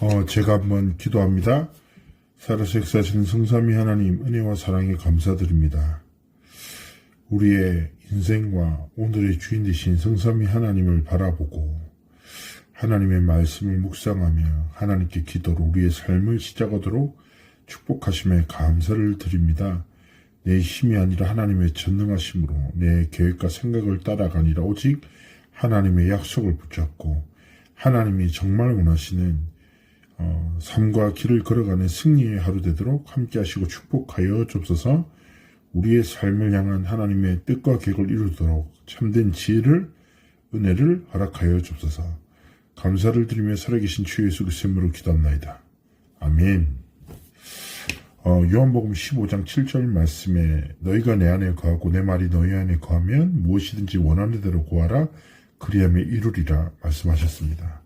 어, 제가 한번 기도합니다. 살아서 역사하시는 성삼위 하나님 은혜와 사랑에 감사드립니다. 우리의 인생과 오늘의 주인 되신 성삼위 하나님을 바라보고 하나님의 말씀을 묵상하며 하나님께 기도로 우리의 삶을 시작하도록 축복하심에 감사를 드립니다. 내 힘이 아니라 하나님의 전능하심으로 내 계획과 생각을 따라가니라 오직 하나님의 약속을 붙잡고 하나님이 정말 원하시는 어, 삶과 길을 걸어가는 승리의 하루 되도록 함께 하시고 축복하여 주옵소서. 우리의 삶을 향한 하나님의 뜻과 계획을 이루도록 참된 지혜를 은혜를 허락하여 주옵소서. 감사를 드리며 살아계신 주 예수 그리스도로 기도합나이다. 아멘. 어, 요한복음 15장 7절 말씀에 너희가 내 안에 거하고 내 말이 너희 안에 거하면 무엇이든지 원하는 대로 구하라 그리하면 이루리라 말씀하셨습니다.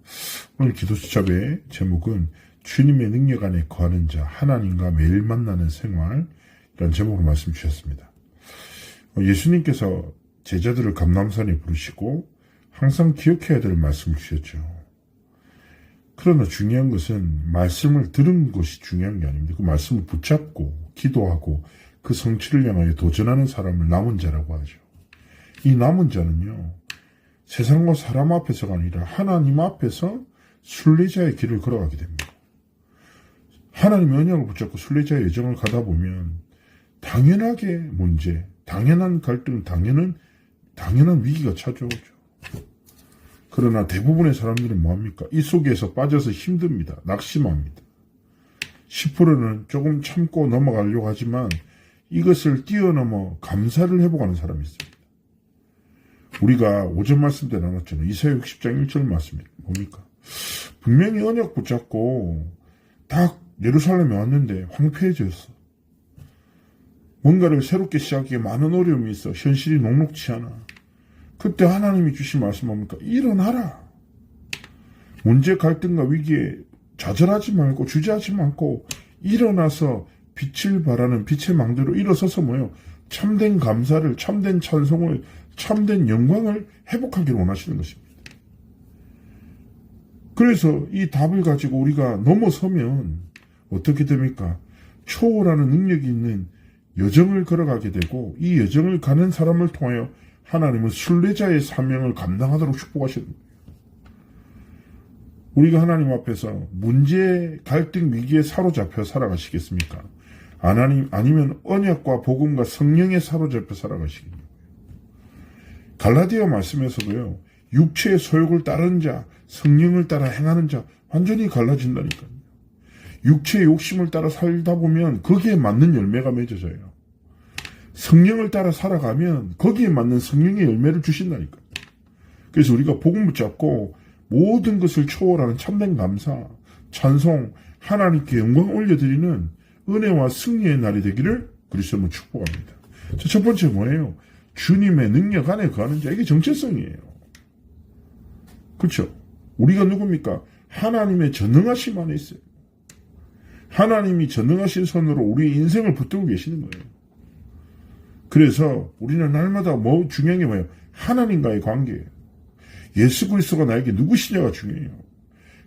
오늘 기도 수첩의 제목은 주님의 능력 안에 거하는 자 하나님과 매일 만나는 생활 이런 제목으로 말씀 주셨습니다. 어, 예수님께서 제자들을 감남산에 부르시고 항상 기억해야 될 말씀을 주셨죠. 그러나 중요한 것은 말씀을 들은 것이 중요한 게 아닙니다. 그 말씀을 붙잡고 기도하고 그 성취를 향하여 도전하는 사람을 남은 자라고 하죠. 이 남은 자는요, 세상과 사람 앞에서가 아니라 하나님 앞에서 순례자의 길을 걸어가게 됩니다. 하나님의 언약을 붙잡고 순례자의 여정을 가다 보면 당연하게 문제, 당연한 갈등, 당연한 당연한 위기가 찾아오죠. 그러나 대부분의 사람들은 뭐합니까? 이 속에서 빠져서 힘듭니다. 낙심합니다. 10%는 조금 참고 넘어가려고 하지만 이것을 뛰어넘어 감사를 해보가는 사람이 있습니다. 우리가 오전 말씀 때 나눴잖아요. 이사야 60장 1절 말씀이 뭡니까? 분명히 언약 붙잡고 딱 예루살렘에 왔는데 황폐해졌어. 뭔가를 새롭게 시작하기에 많은 어려움이 있어. 현실이 녹록치 않아. 그때 하나님이 주신 말씀 뭡니까? 일어나라. 문제 갈등과 위기에 좌절하지 말고 주저하지 말고 일어나서 빛을 발하는 빛의 망대로 일어서서 뭐요? 참된 감사를 참된 찬송을 참된 영광을 회복하기를 원하시는 것입니다. 그래서 이 답을 가지고 우리가 넘어서면 어떻게 됩니까? 초월하는 능력이 있는 여정을 걸어가게 되고 이 여정을 가는 사람을 통하여 하나님은 순례자의 사명을 감당하도록 축복하시는 거예요. 우리가 하나님 앞에서 문제, 갈등, 위기에 사로잡혀 살아가시겠습니까? 하나님, 아니면 언약과 복음과 성령에 사로잡혀 살아가시겠습니까? 갈라디아 말씀에서도요, 육체의 소욕을 따르는 자, 성령을 따라 행하는 자, 완전히 갈라진다니까요. 육체의 욕심을 따라 살다 보면 거기에 맞는 열매가 맺어져요. 성령을 따라 살아가면 거기에 맞는 성령의 열매를 주신다니까. 그래서 우리가 복음 붙잡고 모든 것을 초월하는 참된 감사, 찬송, 하나님께 영광 올려드리는 은혜와 승리의 날이 되기를 그리스도는 축복합니다. 자, 첫 번째 뭐예요? 주님의 능력 안에 거하는 자. 이게 정체성이에요. 그렇죠? 우리가 누굽니까? 하나님의 전능하심 안에 있어요. 하나님이 전능하신 손으로 우리 인생을 붙들고 계시는 거예요. 그래서 우리는 날마다 뭐 중요한 게 뭐예요? 하나님과의 관계예요. 예수 그리스도가 나에게 누구시냐가 중요해요.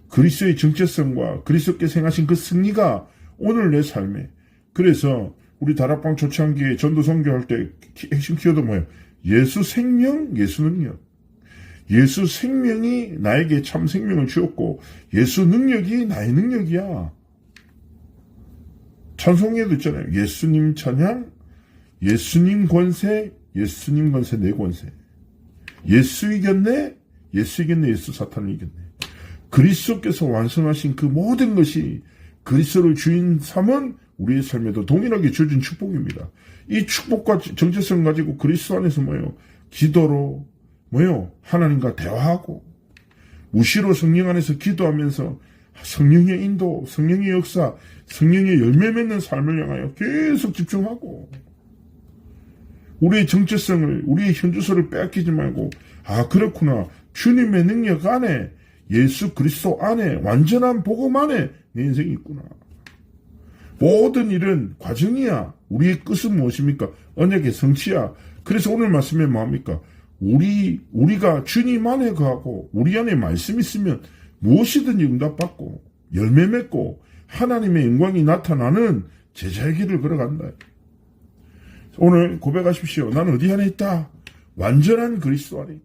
그리스도의 정체성과 그리스도께 생하신 그 승리가 오늘 내 삶에 그래서 우리 다락방 초창기에 전도 선교할 때 핵심 키워드 뭐예요? 예수 생명, 예수 능력. 예수 생명이 나에게 참 생명을 주었고 예수 능력이 나의 능력이야. 찬송에도 있잖아요. 예수님 찬양, 예수님 권세, 예수님 권세, 내 권세. 예수 이겼네, 예수 이겼네, 예수 사탄을 이겼네. 그리스도께서 완성하신 그 모든 것이 그리스도를 주인 삼은 우리의 삶에도 동일하게 주어진 축복입니다. 이 축복과 정체성 가지고 그리스도 안에서 뭐예요? 기도로 뭐예요? 하나님과 대화하고 무시로 성령 안에서 기도하면서 성령의 인도, 성령의 역사, 성령의 열매 맺는 삶을 향하여 계속 집중하고 우리의 정체성을 우리의 현주소를 빼앗기지 말고 아 그렇구나 주님의 능력 안에 예수 그리스도 안에 완전한 복음 안에 내 인생이 있구나. 모든 일은 과정이야. 우리의 끝은 무엇입니까? 언약의 성취야. 그래서 오늘 말씀에 뭐합니까? 우리, 우리가 주님 안에 거하고 우리 안에 말씀 있으면 무엇이든지 응답받고 열매 맺고 하나님의 영광이 나타나는 제자의 길을 걸어간다. 오늘 고백하십시오. 나는 어디 안에 있다? 완전한 그리스도 안에 있다.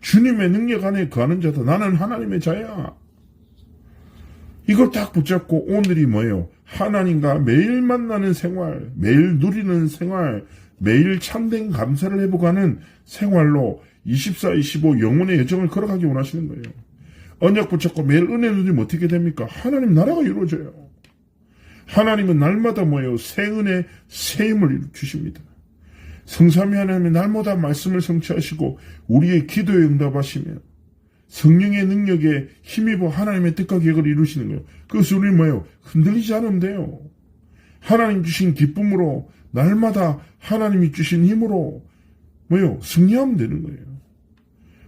주님의 능력 안에 거하는 자다. 나는 하나님의 자야. 이걸 딱 붙잡고 오늘이 뭐예요? 하나님과 매일 만나는 생활, 매일 누리는 생활, 매일 참된 감사를 해보가는 생활로 24, 25 영혼의 여정을 걸어가기 원하시는 거예요. 언약 붙잡고 매일 은혜 누리면 어떻게 됩니까? 하나님 나라가 이루어져요. 하나님은 날마다 뭐예요? 새 은혜, 새 힘을 주십니다. 성삼위 하나님은 날마다 말씀을 성취하시고 우리의 기도에 응답하시며 성령의 능력에 힘입어 하나님의 뜻과 계획을 이루시는 거예요. 그것을 우리 뭐예요? 흔들리지 않으면 돼요. 하나님 주신 기쁨으로 날마다 하나님이 주신 힘으로 뭐예요? 승리하면 되는 거예요.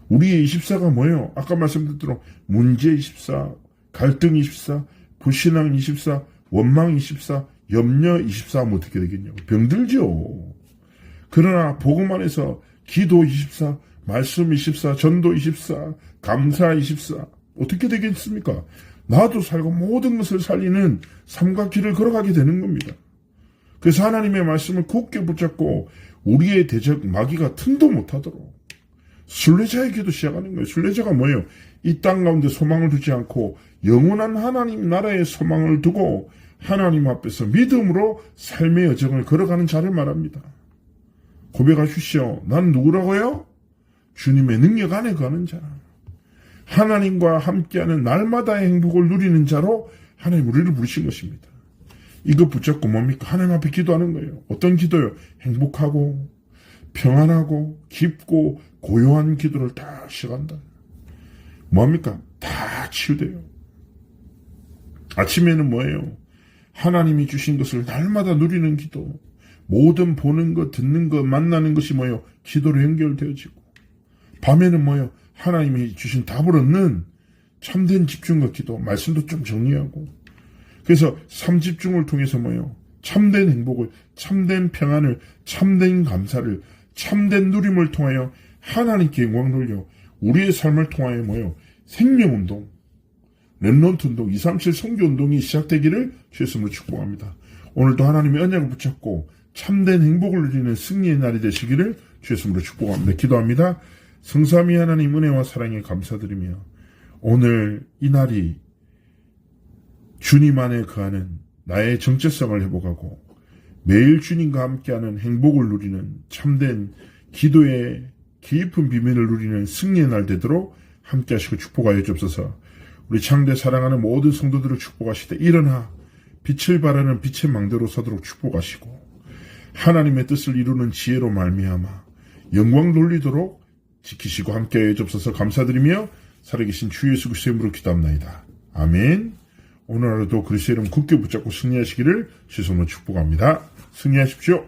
우리의 24가 뭐예요? 아까 말씀드렸던 문제 24, 갈등 24, 불신앙 24, 원망 24, 염려 24 하면 어떻게 되겠냐고. 병들죠. 그러나 복음 안에서 기도 24, 말씀 24, 전도 24, 감사 24 어떻게 되겠습니까? 나도 살고 모든 것을 살리는 삶과 길을 걸어가게 되는 겁니다. 그래서 하나님의 말씀을 굳게 붙잡고 우리의 대적 마귀가 틈도 못하도록 순례자의 기도 시작하는 거예요. 순례자가 뭐예요? 이 땅 가운데 소망을 두지 않고 영원한 하나님 나라의 소망을 두고 하나님 앞에서 믿음으로 삶의 여정을 걸어가는 자를 말합니다. 고백하십시오. 난 누구라고요? 주님의 능력 안에 거하는 자. 하나님과 함께하는 날마다의 행복을 누리는 자로 하나님 우리를 부르신 것입니다. 이거 붙잡고 뭡니까? 하나님 앞에 기도하는 거예요. 어떤 기도요? 행복하고 평안하고 깊고 고요한 기도를 다 시간다. 뭡니까? 다 치유돼요. 아침에는 뭐예요? 하나님이 주신 것을 날마다 누리는 기도. 모든 보는 것, 듣는 것, 만나는 것이 뭐예요? 기도로 연결되어지고. 밤에는 뭐예요? 하나님이 주신 답을 얻는 참된 집중과 기도, 말씀도 좀 정리하고. 그래서 삼집중을 통해서 뭐예요? 참된 행복을, 참된 평안을, 참된 감사를, 참된 누림을 통하여 하나님께 영광 돌려 우리의 삶을 통하여 뭐예요? 생명운동, 랩런트 운동, 237 성교 운동이 시작되기를 주였으로 축복합니다. 오늘도 하나님의 언약을 붙잡고 참된 행복을 누리는 승리의 날이 되시기를 주였으로 축복합니다. 기도합니다. 성삼위 하나님 은혜와 사랑에 감사드리며 오늘 이 날이 주님 안에 거하는 나의 정체성을 회복하고 매일 주님과 함께하는 행복을 누리는 참된 기도의 깊은 비밀을 누리는 승리의 날 되도록 함께 하시고 축복하여 주옵소서. 우리 창대 사랑하는 모든 성도들을 축복하시되 일어나 빛을 발하는 빛의 망대로 서도록 축복하시고 하나님의 뜻을 이루는 지혜로 말미암아 영광 돌리도록 지키시고 함께하여 주옵소서 감사드리며 살아계신 주 예수 그리스도의 이름으로 기도합나이다. 아멘. 오늘 하루도 그리스도의 이름 굳게 붙잡고 승리하시기를 시선으로 축복합니다. 승리하십시오.